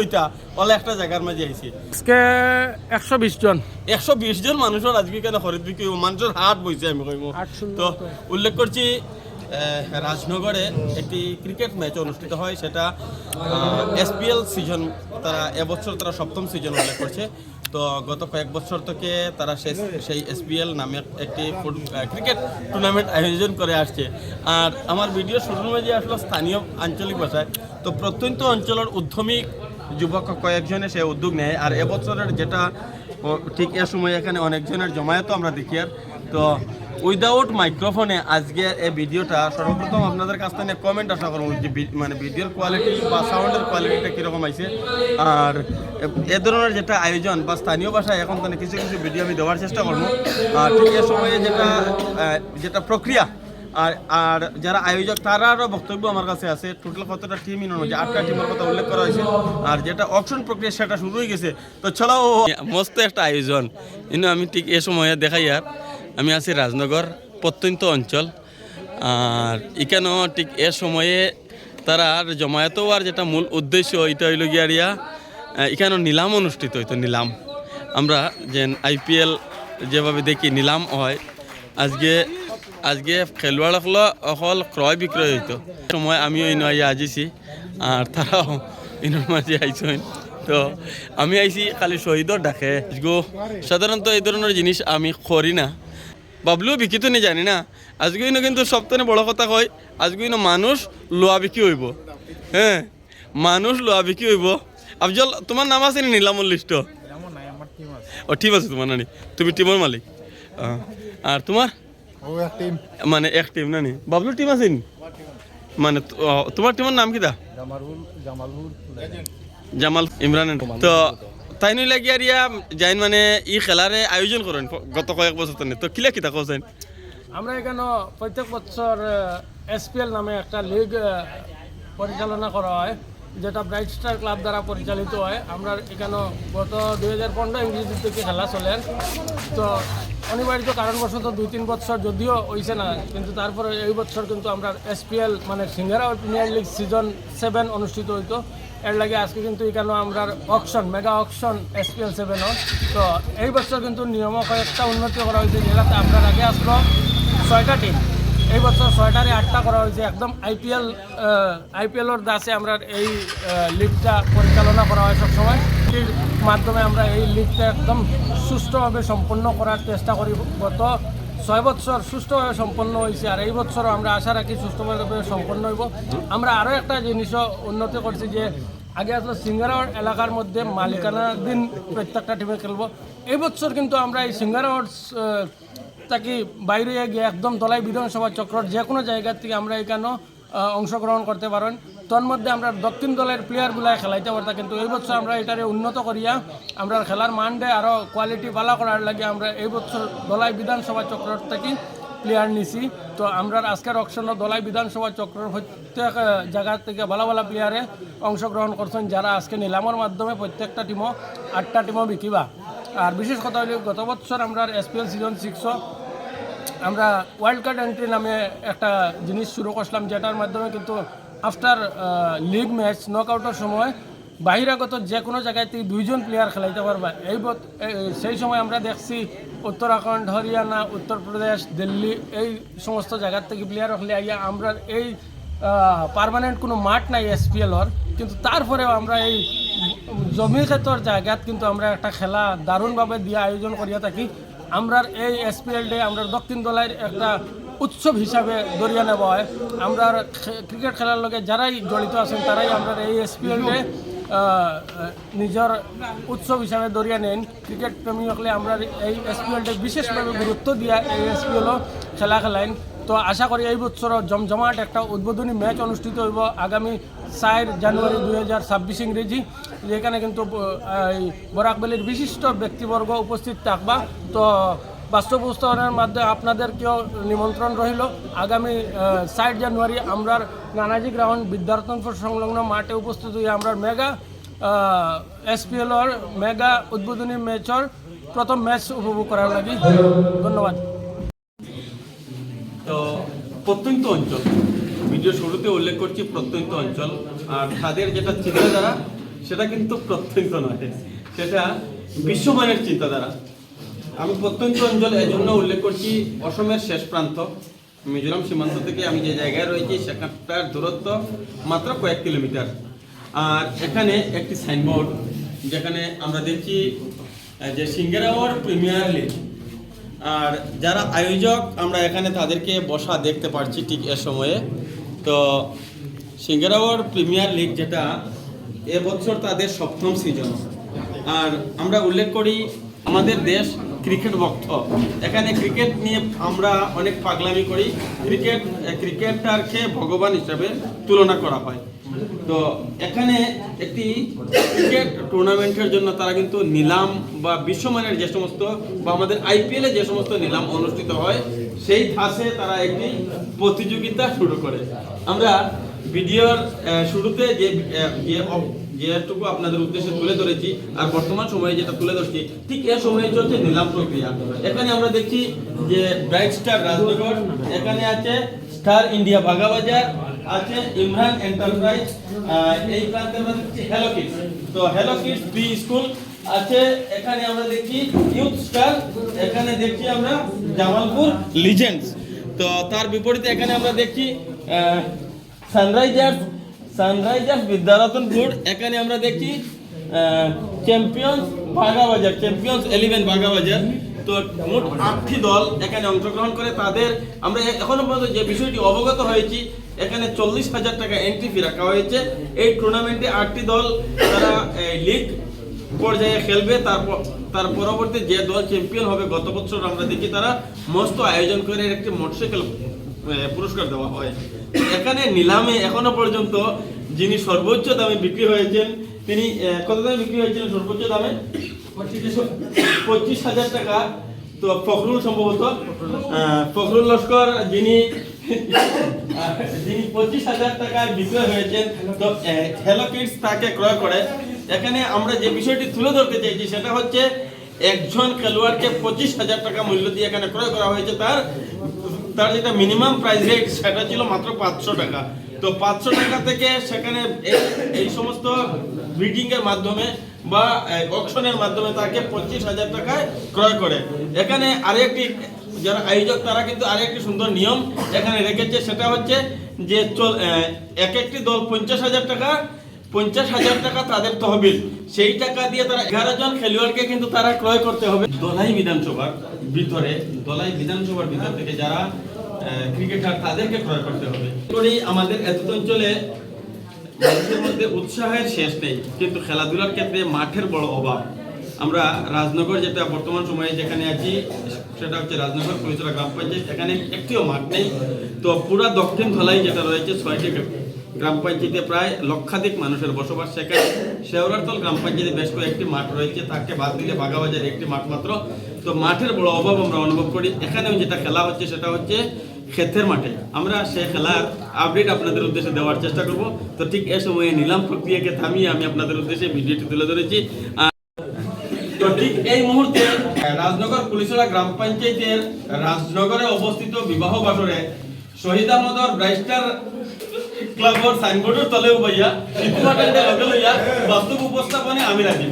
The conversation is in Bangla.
ওইটা ওলা একটা জায়গার মাঝে আইছি। আজকে একশো বিশ জন। একশো বিশ জন মানুষের আজকে কেন খরিদ বিক্রি? মানুষের হাট বইছে আমি কইব তো। উল্লেখ করছি রাজনগরে একটি ক্রিকেট ম্যাচ অনুষ্ঠিত হয়। সেটা এসপিএল সিজন তারা এবছর তারা সপ্তম সিজন উল্লেখ করছে তো গত কয়েক বছর থেকে তারা সেই এসপিএল নামে একটি ক্রিকেট টুর্নামেন্ট আয়োজন করে আসছে। আর আমার ভিডিও শুরুর মাঝে আসলো স্থানীয় আঞ্চলিক ভাষায়। তো প্রত্যন্ত অঞ্চলের উদ্যমী যুবক কয়েকজনে সে উদ্যোগ নেয়। আর এবছরের যেটা ঠিক এ সময় এখানে অনেকজনের জমায়েত আমরা দেখি। আর তো উইদাউট মাইক্রোফোনে আজকে এই ভিডিওটা, সর্বপ্রথম আপনাদের কাছ থেকে কমেন্ট আশা করব যে মানে ভিডিওর কোয়ালিটি বা সাউন্ডের কোয়ালিটিটা কীরকম আছে আর এ- এ ধরনের যেটা আয়োজন বা স্থানীয় ভাষায় এখন তো কিছু কিছু ভিডিও আমি দেওয়ার চেষ্টা করব। আর ঠিক এ সময়ে যেটা যেটা প্রক্রিয়া আর আর যারা আয়োজক, তারারও বক্তব্য আমার কাছে আছে। টোটাল কতটা টিম ইন যে আটটা টিমের কথা উল্লেখ করা হয়েছে। আর যেটা অপশন প্রক্রিয়া, সেটা শুরু হয়ে গেছে। তো চলো, মস্ত একটা আয়োজন। কিন্তু আমি ঠিক এ সময়ে দেখাই আর। আমি আছি রাজনগর, প্রত্যন্ত অঞ্চল। আর এখানেও ঠিক এ সময়ে তারা আর জমায়েত আর যেটা মূল উদ্দেশ্য, এটা হইল গিয়া রিয়া এখানেও নিলাম অনুষ্ঠিত হইতো নিলাম। আমরা যে আইপিএল যেভাবে দেখি, নিলাম হয়। আজকে আজকে খেলোয়াড় হলো অকল ক্রয় বিক্রয় হইতো। সময় আমিও ইনো আইয়া আজিছি আর তারাও ইনোর মাঝে আইসেন তো আমি আইছি খালি শহীদর ডাকে। গো সাধারণত এই ধরনের জিনিস আমি করি না। বাবলুও বিকিত নি জানি না। আজকে ইনো কিন্তু সবথেকে বড় কথা কয় আজকে ইনো মানুষ লোয়া বিক্রি হইব। হ্যাঁ মানুষ লোয়া বিক্রি হইব। আফজল তোমার নাম আছে নি নিলামর লিস্ট ও ঠিক আছে। তোমার নানি তুমি টিমের মালিক। আর তোমার মানে এক টিম না নি বাবলুর টিম আছে মানে তোমার টিমের নাম কিটা জামাল ইমরান। তো তাই নই লাগি আর ইয়া যাইন মানে ই খেলারে আয়োজন করেন গত কয়েক বছর ধরে। তো কিলা কিতা কোসেন আমরা এখানে প্রত্যেক বছর এসপিএল নামে একটা লিগ পরিচালনা করা হয়। যেটা ব্রাইট স্টার ক্লাব দ্বারা পরিচালিত হয়। আমরা এখানে গত দুই হাজার পনেরো ইংরেজি থেকে খেলা চলেন। তো অনিবার্য কারণবশত দুই তিন বছর যদিও হয়েছে না, কিন্তু তারপরে এই বছর কিন্তু আমরা এসপিএল মানে Singara premier league season seven অনুষ্ঠিত হইতো। এর লাগে আজকে কিন্তু এখানে আমরা অকশন মেগা অকশন এসপিএল সেভেনও তো এই বছর কিন্তু নিয়ম কয়েকটা উন্নতি করা হয়েছে। যেটাতে আপনার আগে আসলো ছয়টা টিম এই বছর ছয়টারে আটটা করা হয়েছে। একদম আইপিএল আইপিএলের দাসে আমরা এই লিগটা পরিচালনা করা হয় সবসময়। মাধ্যমে আমরা এই লিগটা একদম সুষ্ঠুভাবে সম্পন্ন করার চেষ্টা করি। গত ছয় বছর সুষ্ঠুভাবে সম্পন্ন হয়েছে আর এই বছরও আমরা আশা রাখি সুষ্ঠুভাবে সম্পন্ন হইব। আমরা আরও একটা জিনিসও উন্নতি করছি যে, আগে আসলে সিঙ্গারাওয়ার এলাকার মধ্যে মালিকানা দিন প্রত্যেকটা টিমে খেলব। এই বছর কিন্তু আমরা এই সিঙ্গারাওয়ার তাকে বাইরে গিয়ে একদম দলাই বিধানসভা চক্রর যে কোনো জায়গা থেকে আমরা এখানেও অংশগ্রহণ করতে পারেন। তোর মধ্যে আমরা দক্ষিণ দলের প্লেয়ারগুলা খেলাইতে পারতাম, কিন্তু এই বছর আমরা এটারে উন্নত করিয়া আমরা খেলার মানডে আরও কোয়ালিটি ভালো করার লাগে আমরা এই বছর দলাই বিধানসভা চক্রর থেকে প্লেয়ার নিছি। তো আমরা আজকের অকশন দলাই বিধানসভা চক্রের প্রত্যেক জায়গা থেকে ভালো ভালো প্লেয়ারে অংশগ্রহণ করছেন, যারা আজকে নিলামের মাধ্যমে প্রত্যেকটা টিমও আটটা টিমও বিকিবা। আর বিশেষ কথা হলো, গত বছর আমরা এসপিএল সিজন সিক্সও আমরা ওয়ার্ল্ড কার্ড এন্ট্রি নামে একটা জিনিস শুরু করছিলাম, যেটার মাধ্যমে কিন্তু আফটার লিগ ম্যাচ নকআউটের সময় বাহিরাগত যে কোনো জায়গায় তুই দুইজন প্লেয়ার খেলাইতে পারবা। এই সেই সময় আমরা দেখছি উত্তরাখণ্ড, হরিয়ানা, উত্তরপ্রদেশ, দিল্লি, এই সমস্ত জায়গার থেকে প্লেয়ার হলে আইয়া আমরা এই পার্মানেন্ট কোনো মাঠ নাই এসপিএলর কিন্তু তারপরেও আমরা এই জমি ক্ষেত্রের জায়গাত কিন্তু আমরা একটা খেলা দারুণভাবে দিয়ে আয়োজন করিয়া থাকি। আমরা এই এসপিএল ডে আমরা দক্ষিণ দলের একটা উৎসব হিসাবে দরিয়া নেওয়া হয়। আমরা ক্রিকেট খেলার লগে যারাই জড়িত আছেন, তারাই আমরা এই এসপিএল ডে নিজের উৎসব হিসাবে দরিয়া নেন। ক্রিকেট প্রেমী হলে আমরা এই এসপিএল ডে বিশেষভাবে গুরুত্ব দিয়া এই এসপিএলও খেলা খেলাইন। তো আশা করি এই বছর জমজমাট একটা উদ্বোধনী ম্যাচ অনুষ্ঠিত হইব। আগামী চার জানুয়ারি দুই হাজার ছাব্বিশ ইংরেজি, যেখানে কিন্তু বরাকবেলির বিশিষ্ট ব্যক্তিবর্গ উপস্থিত থাকবা। তো বাস্তব উপস্থাপনের মাধ্যমে আপনাদেরকেও নিমন্ত্রণ রইল। আগামী চার জানুয়ারি আমরা নানাজি গ্রাউন্ড বিদ্যার্থনপুর সংলগ্ন মাঠে উপস্থিত হয়ে আমরা মেগা এসপিএলর মেগা উদ্বোধনী ম্যাচর প্রথম ম্যাচ উপভোগ করার লাগে। ধন্যবাদ। তো প্রত্যন্ত অঞ্চল ভিডিও শুরুতে উল্লেখ করছি প্রত্যন্ত অঞ্চল। আর তাদের যেটা চিন্তাধারা, সেটা কিন্তু প্রত্যন্ত নয়। সেটা বিশ্বমানের চিন্তাধারা। আমি প্রত্যন্ত অঞ্চল এজন্য উল্লেখ করছি, অসমের শেষ প্রান্ত। মিজোরাম সীমান্ত থেকে আমি যে জায়গায় রয়েছি, সেখানটার দূরত্ব মাত্র কয়েক কিলোমিটার। আর এখানে একটি সাইনবোর্ড, যেখানে আমরা দেখছি যে সিঙ্গারাওয়ার প্রিমিয়ার লিগ। আর যারা আয়োজক, আমরা এখানে তাদেরকে বসা দেখতে পাচ্ছি ঠিক এ সময়ে। তো সিঙ্গারাওয়ার প্রিমিয়ার লিগ যেটা এবছর তাদের সপ্তম সিজন আর আমরা উল্লেখ করি, আমাদের দেশ ক্রিকেট ভক্ত। এখানে ক্রিকেট নিয়ে আমরা অনেক পাগলামি করি। ক্রিকেট ক্রিকেটারকে ভগবান হিসাবে তুলনা করা হয়। তো এখানে একটি ক্রিকেট টুর্নামেন্টের জন্য তারা কিন্তু নিলাম বা বিশ্বমানের যে সমস্ত বা আমাদের আইপিএলে যে সমস্ত নিলাম অনুষ্ঠিত হয়, সেই ধাসে তারা একটি প্রতিযোগিতা শুরু করে। আমরা ভিডিওর শুরুতে যে যে যেটুকু আপনাদের উদ্দেশ্যে তুলে ধরেছি আর বর্তমান সময়ে যেটা তুলে ধরছি, ঠিক এ সময়ে চলছে নিলাম প্রক্রিয়া। এখানে আমরা দেখছি যে ব্রাইট স্টার রাজনগর, এখানে আছে স্টার ইন্ডিয়া বাগাবাজার আছে ইমরান এন্টারপ্রাইজ এই প্রান্তে আমরা দেখছি হ্যালো কিডস তো হ্যালো কিডস প্রি স্কুল আছে, এখানে আমরা দেখছি ইউথ স্টার এখানে দেখছি আমরা জামালপুর লিজেন্ডস তো তার বিপরীতে এখানে আমরা দেখছি সানরাইজার্স সানরাইজার্স বিদ্যারতনপুর এখানে আমরা দেখছি champions Bagabazar champions eleven Bagabazar তো মোট আটটি দল এখানে অংশগ্রহণ করে তাদের আমরা এখনও পর্যন্ত যে বিষয়টি অবগত হয়েছি, এখানে চল্লিশ হাজার টাকা এন্ট্রি ফি রাখা হয়েছে। এই টুর্নামেন্টে আটটি দল তারা লিগ পর্যায়ে খেলবে। তারপর, তার পরবর্তী যে দল চ্যাম্পিয়ন হবে গত বছর আমরা দেখি তারা মস্ত আয়োজন করে একটি মোটরসাইকেল পুরস্কার দেওয়া হয়। এখানে নিলামে এখনও পর্যন্ত যিনি সর্বোচ্চ দামে বিক্রি হয়েছেন, তিনি কত দামে বিক্রি হয়েছিলেন সর্বোচ্চ দামে? পঁচিশ হাজার টাকা তো ফখরুল সম্ভবত। ফখরুল লস্কর যিনি যিনি পঁচিশ হাজার টাকায় বিক্রয় হয়েছেন, তো হ্যালো কিডস তাকে ক্রয় করে। এখানে আমরা যে বিষয়টি তুলে ধরতে চাইছি সেটা হচ্ছে, একজন খেলোয়াড়কে পঁচিশ হাজার টাকা মূল্য দিয়ে এখানে ক্রয় করা হয়েছে। তার তার যেটা মিনিমাম প্রাইস রেট সেটা ছিল মাত্র পাঁচশো টাকা। তো পাঁচশো টাকা থেকে সেখানে এই- সমস্ত ব্রিডিং এর মাধ্যমে বা অকশনের মাধ্যমে তাকে পঁচিশ হাজার টাকায় ক্রয় করে। এখানে আরেকটি, যারা আয়োজক, তারা কিন্তু আরেকটি সুন্দর নিয়ম এখানে রেখেছে। সেটা হচ্ছে যে, চল এক একটি দল পঞ্চাশ হাজার টাকা, পঞ্চাশ হাজার টাকা তাদের তহবিল। সেই টাকা দিয়ে তারা এগারো জন খেলোয়াড়কে কিন্তু তারা ক্রয় করতে হবে। দলাই বিধানসভার ভিতরে, দলাই বিধানসভার ভিতর থেকে যারা ক্রিকেটার তাদেরকে ক্রয় করতে হবে। আমাদের এত অঞ্চলে মানুষের মধ্যে উৎসাহের শেষ নেই, কিন্তু খেলাধুলার ক্ষেত্রে মাঠের বড় অভাব। আমরা রাজনগর যেটা বর্তমান সময়ে যেখানে আছি, সেটা হচ্ছে রাজনগর পরিচয় গ্রাম পঞ্চায়েত। এখানে একটিও মাঠ নেই। তো পুরা দক্ষিণ ধলাই যেটা রয়েছে, ছয়টি গ্রাম পঞ্চায়েতে প্রায় লক্ষাধিক মানুষের বসবাস সেখানে। শেওরারতল গ্রাম পঞ্চায়েতে বেশ কয়েকটি মাঠ রয়েছে তাকে বাদ দিলে বাগাবাজার একটি মাঠ মাত্র। তো মাঠের বড় অভাব আমরা অনুভব করি। এখানেও যেটা খেলা হচ্ছে, সেটা হচ্ছে ক্ষেতের মাঠে। আমরা সে খেলার আপডেট আপনাদের উদ্দেশ্যে দেওয়ার চেষ্টা করব। তো ঠিক এ সময়ে নিলাম প্রক্রিয়াকে থামিয়ে আমি আপনাদের উদ্দেশ্যে ভিডিওটি তুলে ধরেছি। তো ঠিক এই মুহূর্তে রাজনগর পুলিশরা গ্রাম পঞ্চায়েতের রাজনগরে অবস্থিত বিবাহ বাসরে শহীদ আহমদর ব্রাইস্টার ক্লাবর সাইনবোর্ডের তলেও ভাইয়া বাস্তব উপস্থাপনে আমি রাখি